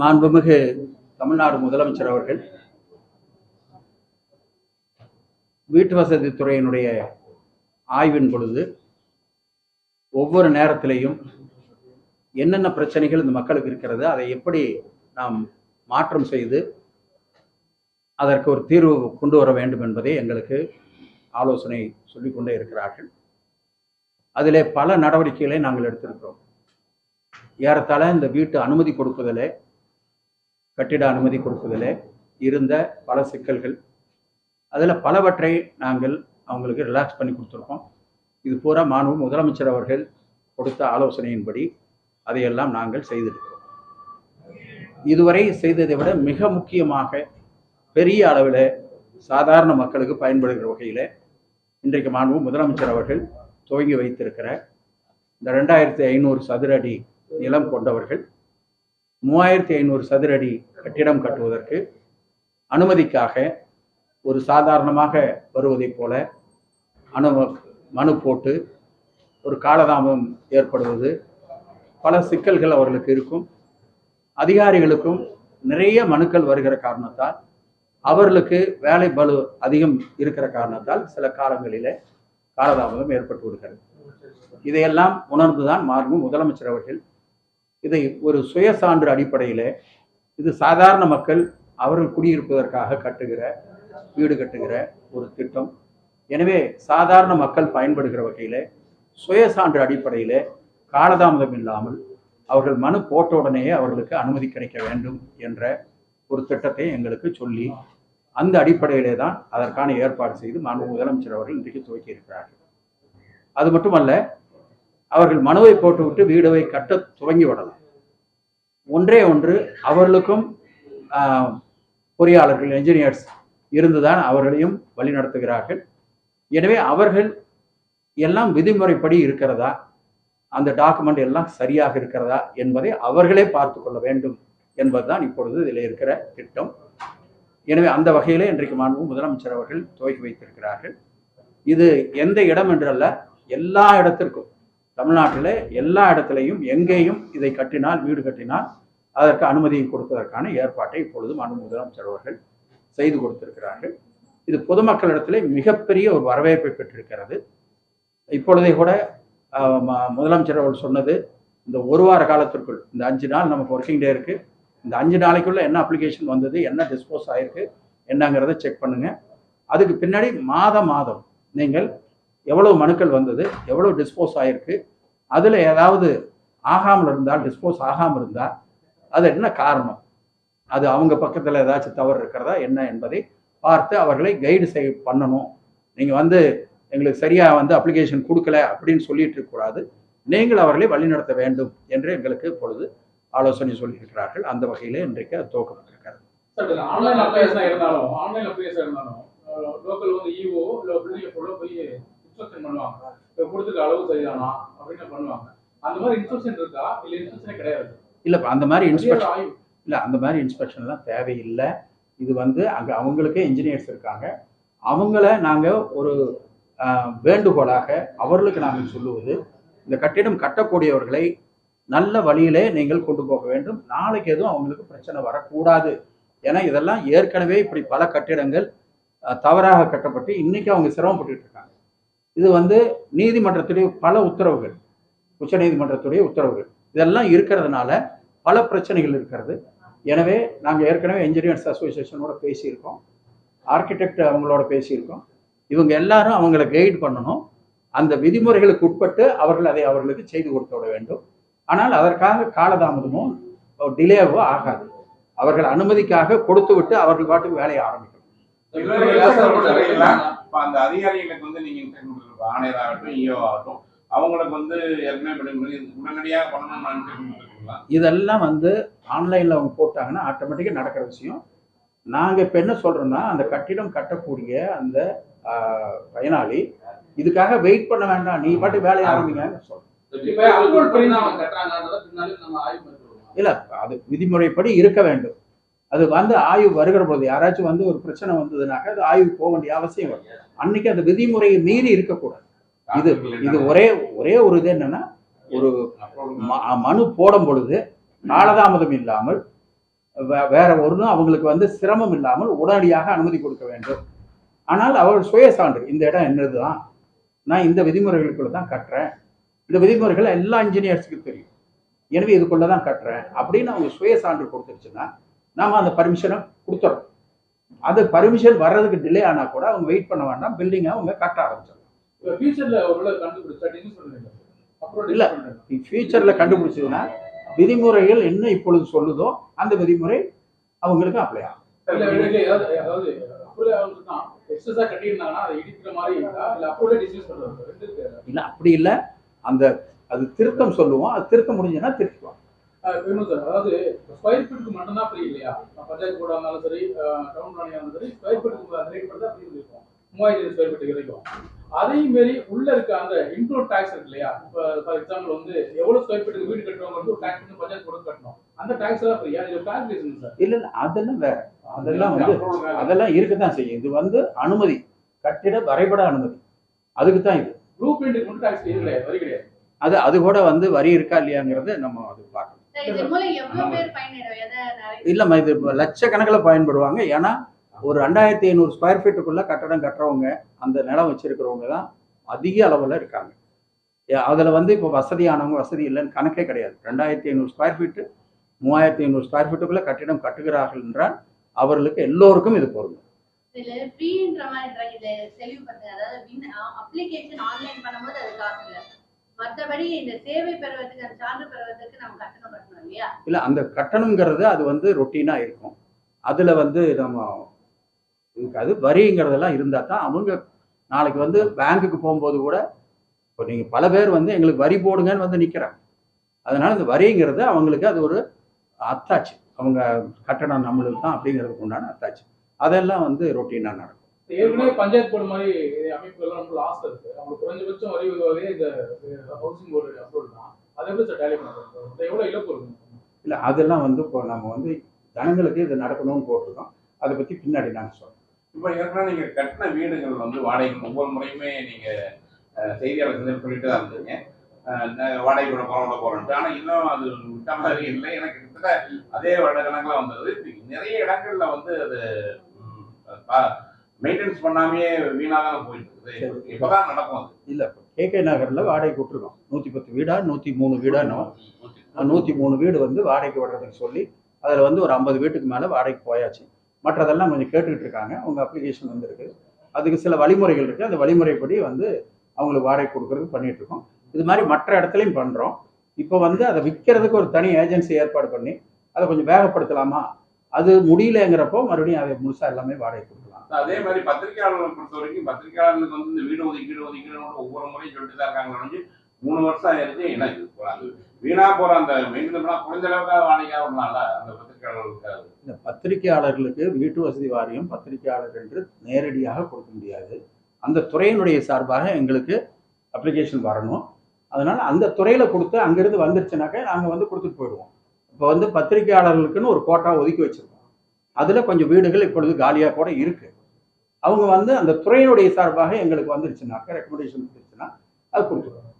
மாண்புமிகு தமிழ்நாடு முதலமைச்சர் அவர்கள் வீட்டு வசதி துறையினுடைய ஆய்வின் பொழுது ஒவ்வொரு நேரத்திலையும் என்னென்ன பிரச்சனைகள் இந்த மக்களுக்கு இருக்கிறது அதை எப்படி நாம் மாற்றம் செய்து அதற்கு ஒரு தீர்வு கொண்டு வர வேண்டும் என்பதை எங்களுக்கு ஆலோசனை சொல்லிக்கொண்டே இருக்கிறார்கள். அதிலே பல நடவடிக்கைகளை நாங்கள் எடுத்திருக்கிறோம். ஏறத்தாழ இந்த வீட்டு அனுமதி கொடுப்பதிலே கட்டிட அனுமதி கொடுப்பதிலே இருந்த பல சிக்கல்கள். அதில் பலவற்றை நாங்கள் அவங்களுக்கு ரிலாக்ஸ் பண்ணி கொடுத்துருக்கோம். இது பூரா மாணவ முதலமைச்சர் அவர்கள் கொடுத்த ஆலோசனையின்படி அதையெல்லாம் நாங்கள் செய்திருக்கிறோம். இதுவரை செய்ததை விட மிக முக்கியமாக பெரிய அளவில் சாதாரண மக்களுக்கு பயன்படுகிற வகையில் இன்றைக்கு மாண்பு முதலமைச்சர் அவர்கள் துவங்கி வைத்திருக்கிற இந்த ரெண்டாயிரத்தி ஐநூறு சதுர அடி நிலம் கொண்டவர்கள் மூவாயிரத்தி ஐநூறு சதுர அடி கட்டிடம் கட்டுவதற்கு அனுமதிக்காக ஒரு சாதாரணமாக வருவதைப் போல அனு மனு போட்டு ஒரு காலதாமம் ஏற்படுவது பல சிக்கல்கள் அவர்களுக்கு இருக்கும். அதிகாரிகளுக்கும் நிறைய மனுக்கள் வருகிற காரணத்தால் அவர்களுக்கு வேலை பலு அதிகம் இருக்கிற காரணத்தால் சில காலங்களில் காலதாமதம் ஏற்பட்டு விடுகிறது. இதையெல்லாம் உணர்ந்துதான் மார்பு முதலமைச்சர் அவர்கள் இதை ஒரு சுயசான்று அடிப்படையிலே இது சாதாரண மக்கள் அவர்கள் குடியிருப்பதற்காக கட்டுகிற வீடு கட்டுகிற ஒரு திட்டம். எனவே சாதாரண மக்கள் பயன்படுகிற வகையிலே சுயசான்று அடிப்படையில் காலதாமதம் இல்லாமல் அவர்கள் மனு போட்ட உடனேயே அவர்களுக்கு அனுமதி கிடைக்க வேண்டும் என்ற ஒரு திட்டத்தை எங்களுக்கு சொல்லி அந்த அடிப்படையிலே தான் அதற்கான ஏற்பாடு செய்து மாண்பு முதலமைச்சர் அவர்கள் இன்றைக்கு துவக்கி இருக்கிறார்கள் அது மட்டுமல்ல அவர்கள் மனுவை போட்டுவிட்டு வீடுவை கட்ட துவங்கி விடலாம். ஒன்றே ஒன்று அவர்களுக்கும் பொறியாளர்கள் என்ஜினியர்ஸ் இருந்துதான் அவர்களையும் வழிநடத்துகிறார்கள் எனவே அவர்கள் எல்லாம் விதிமுறைப்படி இருக்கிறதா? அந்த டாக்குமெண்ட் எல்லாம் சரியாக இருக்கிறதா? என்பதை அவர்களே பார்த்து கொள்ள வேண்டும் என்பதுதான் இப்பொழுது இதில் இருக்கிற திட்டம். எனவே அந்த வகையிலே இன்றைக்கு மாண்பு முதலமைச்சர் அவர்கள் துவக்கி வைத்திருக்கிறார்கள். இது எந்த இடம் என்றல்ல எல்லா இடத்திற்கும். தமிழ்நாட்டில் எல்லா இடத்துலையும் எங்கேயும் இதை கட்டினால் வீடு கட்டினால் அதற்கு அனுமதி கொடுப்பதற்கான ஏற்பாட்டை இப்பொழுது மாண்பு முதலமைச்சர் அவர்கள் செய்து கொடுத்திருக்கிறார்கள். இது பொதுமக்களிடத்திலே மிகப்பெரிய ஒரு வரவேற்பை பெற்றிருக்கிறது. இப்பொழுதே கூட முதலமைச்சர் அவர்கள் சொன்னது இந்த ஒரு வார காலத்திற்குள் இந்த அஞ்சு நாள் நமக்கு ஒர்க்கிங் டே இருக்கு. இந்த அஞ்சு நாளைக்குள்ள என்ன அப்ளிகேஷன் வந்தது என்ன டிஸ்போஸ் ஆயிருக்கு என்னங்கிறத செக் பண்ணுங்க. அதுக்கு பின்னாடி மாதம் மாதம் நீங்கள் எவ்வளவு மனுக்கள் வந்தது எவ்வளவு டிஸ்போஸ் ஆயிருக்கு அதில் ஏதாவது ஆகாமல் இருந்தால் டிஸ்போஸ் ஆகாமல் இருந்தால் அது என்ன காரணம்? அது அவங்க பக்கத்தில் ஏதாச்சும் தவறு இருக்கிறதா என்ன என்பதை பார்த்து அவர்களை கைடு செய் பண்ணணும். நீங்கள் வந்து எங்களுக்கு சரியாக வந்து அப்ளிகேஷன் கொடுக்கல அப்படின்னு சொல்லிட்டு இருக்கக்கூடாது நீங்கள் அவர்களை வழிநடத்த வேண்டும் என்று எங்களுக்கு இப்பொழுது ஆலோசனை சொல்லியிருக்கிறார்கள் அந்த வகையில் இன்றைக்கு அது துவக்கப்பட்டிருக்கிறது ஆன்லைன் அப்ளிகேஷன் இருந்தாலும் ஆன்லைன் அப்ளிகேஷன் இருந்தாலும் லோக்கல் வந்து இஓ பில்டிங் போய் இன்ஸ்ட்ரக்ஷன் பண்ணுவாங்க. இப்போ கொடுத்துருக்க அளவு சரிதானா? அப்படின்னு பண்ணுவாங்க. அந்த மாதிரி இன்ஸ்ட்ரக்ஷன் இருக்கா? இல்ல இன்ஸ்ட்ரக்ஷனே கிடையாது. இல்லை அந்த மாதிரி இன்ஸ்பெக்ஷன் இல்லை அந்த மாதிரி இன்ஸ்பெக்ஷன்லாம் தேவையில்லை. இது வந்து அங்கே அவங்களுக்கே இன்ஜினியர்ஸ் இருக்காங்க. அவங்கள நாங்கள் ஒரு வேண்டுகோளாக அவர்களுக்கு நாங்கள் சொல்லுவது இந்த கட்டிடம் கட்டக்கூடியவர்களை நல்ல வழியிலே நீங்கள் கொண்டு போக வேண்டும். நாளைக்கு எதுவும் அவங்களுக்கு பிரச்சனை வரக்கூடாது. ஏன்னா இதெல்லாம் ஏற்கனவே இப்படி பல கட்டிடங்கள் தவறாக கட்டப்பட்டு இன்னைக்கு அவங்க சிரமப்பட்டுட்டு இருக்காங்க. இது வந்து நீதிமன்றத்துடைய பல உத்தரவுகள் உச்ச நீதிமன்றத்துடைய உத்தரவுகள். இதெல்லாம் இருக்கிறதுனால பல பிரச்சனைகள் இருக்கிறது. எனவே நாங்கள் ஏற்கனவே என்ஜினியர்ஸ் அசோசியேஷனோட பேசியிருக்கோம். ஆர்கிடெக்ட் அவங்களோட பேசியிருக்கோம். இவங்க எல்லாரும் அவங்கள கைட் பண்ணணும். அந்த விதிமுறைகளுக்கு உட்பட்டு அவர்கள் அதை அவர்களுக்கு செய்து கொடுத்து விட வேண்டும். ஆனால் அதற்காக காலதாமதமோ டிலேவோ ஆகாது. அவர்கள் அனுமதிக்காக கொடுத்து விட்டு அவர்கள் பாட்டுக்கு வேலையை ஆரம்பிக்கணும். அந்த அதிகாரிகளுக்கு வந்து நீங்க இன்ஸ்ட்ரக்ஷன் கொடுத்துருப்ப ஆணையர் ஆகட்டும் இஓ ஆகட்டும் அவங்களுக்கு வந்து ஏற்கனவே உடனடியாக பண்ணணும்னு இதெல்லாம் வந்து ஆன்லைனில் அவங்க போட்டாங்கன்னா ஆட்டோமேட்டிக்காக நடக்கிற விஷயம். நாங்கள் இப்போ என்ன சொல்கிறோன்னா அந்த கட்டிடம் கட்டக்கூடிய அந்த பயனாளி இதுக்காக வெயிட் பண்ண வேண்டாம் நீ பாட்டு வேலையை ஆரம்பிங்க சொல்கிறோம் இல்லை அது விதிமுறைப்படி இருக்க வேண்டும். அது வந்து ஆய்வு வருகிற பொழுது யாராச்சும் வந்து ஒரு பிரச்சனை வந்ததுனாக்க அது ஆய்வு போக வேண்டிய அவசியம் வரும். அன்னைக்கு அந்த விதிமுறையை மீறி இருக்கக்கூடாது. இது இது ஒரே ஒரே ஒரு இது என்னன்னா ஒரு மனு போடும் பொழுது காலதாமதம் இல்லாமல் வேற ஒன்றும் அவங்களுக்கு வந்து சிரமம் இல்லாமல் உடனடியாக அனுமதி கொடுக்க வேண்டும். ஆனால் அவர் சுய சான்று இந்த இடம் என்னது தான் நான் இந்த விதிமுறைகளுக்குள்ள தான் கட்டுறேன். இந்த விதிமுறைகள் எல்லா இன்ஜினியர்ஸுக்கும் தெரியும். எனவே இதுக்குள்ள தான் கட்டுறேன் அப்படின்னு அவங்க சுய சான்று கொடுத்துருச்சுன்னா நாம அந்த பர்மிஷனை கொடுத்துறோம். அது பர்மிஷன் வர்றதுக்கு டிலே ஆனால் கூட அவங்க வெயிட் பண்ண வேண்டாம். பில்டிங்கை அவங்க கட்ட ஆரம்பிச்சிடலாம். இல்ல. ஃபியூச்சரில் கண்டுபிடிச்சதுன்னா விதிமுறைகள் என்ன இப்பொழுது சொல்லுதோ அந்த விதிமுறை அவங்களுக்கு அப்ளை ஆகும். இல்ல அப்படி இல்லை. அந்த அது திருத்தம் சொல்லுவோம். அது திருத்தம் முடிஞ்சுன்னா திருத்துவோம் அஹ் வேணும் சார். அதாவது ஸ்கொயர் ஃபீட்டுக்கு மட்டும்தான் ஃப்ரீ இல்லையா? பஞ்சாயத்து போர்டா இருந்தாலும் சரி டவுன் பிளானியா இருந்தாலும் சரி ஸ்கொயர் ஃபீட்டுக்கு ரேட் பண்ணி தான் ஃப்ரீ இருக்கும். மூவாயிரத்தி ஸ்கொயர் ஃபீட் கிடைக்கும். அதே மாரி உள்ள இருக்க அந்த இன்க்ளூட் டாக்ஸ் இருக்கு இல்லையா? இப்போ ஃபார் எக்ஸாம்பிள் வந்து எவ்வளவு ஸ்கொயர் ஃபீட்டுக்கு வீடு கட்டுறவங்க வந்து டாக்ஸ் வந்து பஞ்சாயத்து போர்டு கட்டணும். அந்த டாக்ஸ் எல்லாம் ஃப்ரீயா இது கால்குலேஷன் சார். இல்லை இல்லை அதெல்லாம் வேற. அதெல்லாம் வந்து அதெல்லாம் இருக்கத்தான் செய்யும். இது வந்து அனுமதி. கட்டிட வரைபட அனுமதி. அதுக்கு தான் இது ப்ளூ பிரிண்ட்டுக்கு மட்டும் டாக்ஸ் கிடையாது வரி கிடையாது. அது அது கூட வந்து வரி இருக்கா இல்லையாங்கிறத நம்ம அது பார்க்கணும் இல்லைம்மா இது லட்சக்கணக்கில் பயன்படுவாங்க. ஏன்னா ஒரு ரெண்டாயிரத்தி ஐநூறு ஸ்கொயர் ஃபீட்டுக்குள்ள கட்டடம் கட்டுறவங்க அந்த நிலம் வச்சிருக்கிறவங்க தான் அதிக அளவில் இருக்காங்க. அதில் வந்து இப்போ வசதியானவங்க வசதி இல்லைன்னு கணக்கே கிடையாது. ரெண்டாயிரத்தி ஐநூறு ஸ்கொயர் ஃபீட்டு மூவாயிரத்தி ஐநூறு ஸ்கொயர் ஃபீட்டுக்குள்ள கட்டிடம் கட்டுகிறார்கள் என்றால் அவர்களுக்கு எல்லோருக்கும் இது பொருந்தும். அப்ளிகேஷன் ஆன்லைன் பண்ணும்போது அது காசு இல்ல. மற்றபடி இந்த சேவை பெறுவதற்கு அந்த சான்று பெறுவதற்கு நம்ம கட்டணம் கட்டணும் இல்லையா? இல்லை அந்த கட்டணங்கிறது அது வந்து ரொட்டீனாக இருக்கும். அதில் வந்து நம்ம இருக்காது வரிங்கிறதெல்லாம் இருந்தால் தான் அவங்க நாளைக்கு வந்து பேங்க்குக்கு போகும்போது கூட இப்போ நீங்கள் பல பேர் வந்து எங்களுக்கு வரி போடுங்கன்னு வந்து நிற்கிறாங்க அதனால இந்த வரிங்கிறது அவங்களுக்கு அது ஒரு அத்தாச்சு. அவங்க கட்டணம் நம்மளுக்கு தான் அப்படிங்கிறதுக்கு உண்டான அத்தாச்சு. அதெல்லாம் வந்து ரொட்டீனாக நடக்கும். ஏற்கனவே பஞ்சாயத்து போர்டு மாதிரி அமைப்புகள்லாம் ரொம்ப லாஸ்ட் இருக்கு. அவங்களுக்கு குறைஞ்சபட்சம் வரி உதவியே இந்த ஹவுசிங் போர்டு அப்ரூவல் தான் அதை எப்படி சார் டேலி பண்ணுறது எவ்வளவு இழப்பு இருக்கும் இல்லை அதெல்லாம் வந்து இப்போ நம்ம வந்து ஜனங்களுக்கு இது நடக்கணும்னு போட்டிருக்கோம். அதை பற்றி பின்னாடி நாங்கள் சொல்கிறோம் இப்போ ஏற்கனவே நீங்க கட்டின வீடுகள் வந்து வாடகைக்கு ஒவ்வொரு முறையுமே நீங்க அஹ், செய்தியாளர் சந்திப்பு சொல்லிட்டு தான் இருந்தீங்க. வாடகை விட போறோம் விட போறோம்ட்டு ஆனா இன்னும் அது விட்ட மாதிரி இல்லை. எனக்கு கிட்டத்தட்ட அதே வருடக்கணக்கில் வந்தது. இப்ப நிறைய இடங்கள்ல வந்து அது மெயின்டெனன்ஸ் பண்ணாமையே வீணாக போயிட்டு இப்பதான் நடக்கும் அது. இல்லை இப்போ கேகே நகரில் வாடகை விட்டுருக்கோம் நூற்றி பத்து வீடா நூற்றி மூணு வீடா என்னவோ நூற்றி மூணு வீடு வந்து வாடகைக்கு விடுறதுக்கு சொல்லி அதில் வந்து ஒரு ஐம்பது வீட்டுக்கு மேலே வாடகைக்கு போயாச்சு. மற்றதெல்லாம் கொஞ்சம் கேட்டுக்கிட்டு இருக்காங்க. அவங்க அப்ளிகேஷன் வந்திருக்கு. அதுக்கு சில வழிமுறைகள் இருக்குது அந்த வழிமுறைப்படி வந்து அவங்களுக்கு வாடகை கொடுக்கறதுக்கு பண்ணிட்டு இருக்கோம். இது மாதிரி மற்ற இடத்துலையும் பண்ணுறோம் இப்போ வந்து அதை விற்கிறதுக்கு ஒரு தனி ஏஜென்சி ஏற்பாடு பண்ணி அதை கொஞ்சம் வேகப்படுத்தலாமா? அது முடியலங்கிறப்போ மறுபடியும் அதை முழுசாக எல்லாமே வாடகை கொடுக்கலாம் அதே மாதிரி பத்திரிகையாளர்களை பொறுத்த வரைக்கும் பத்திரிகையாளர்களுக்கு வந்து இந்த வீடு ஒதுக்கீடு ஒதுக்கீடு ஒவ்வொரு முறையும் சொல்லிட்டு தான் இருக்காங்க. ஒழிஞ்சு மூணு வருஷம் ஆயிருச்சு எனக்கு அது வீணா போற அந்த மெயின்டெனன்ஸ் குறைஞ்ச அளவுக்கு வாடகையாகனால அந்த பத்திரிகையாளர்களுக்கு இந்த பத்திரிகையாளர்களுக்கு வீட்டு வசதி வாரியம் பத்திரிகையாளர் என்று நேரடியாக கொடுக்க முடியாது. அந்த துறையினுடைய சார்பாக எங்களுக்கு அப்ளிகேஷன் வரணும். அதனால் அந்த துறையில் கொடுத்து அங்கேருந்து வந்துருச்சுனாக்கா நாங்கள் வந்து கொடுத்துட்டு போயிடுவோம். இப்போ வந்து பத்திரிகையாளர்களுக்குன்னு ஒரு கோட்டா ஒதுக்கி வச்சுருக்கோம். அதில் கொஞ்சம் வீடுகள் இப்பொழுது காலியாக கூட இருக்குது அவங்க வந்து அந்த துறையினுடைய சார்பாக எங்களுக்கு வந்துருச்சுனாக்க ரெக்கமெண்டேஷன் வந்துருச்சுன்னா அது கொடுத்துருவோம்.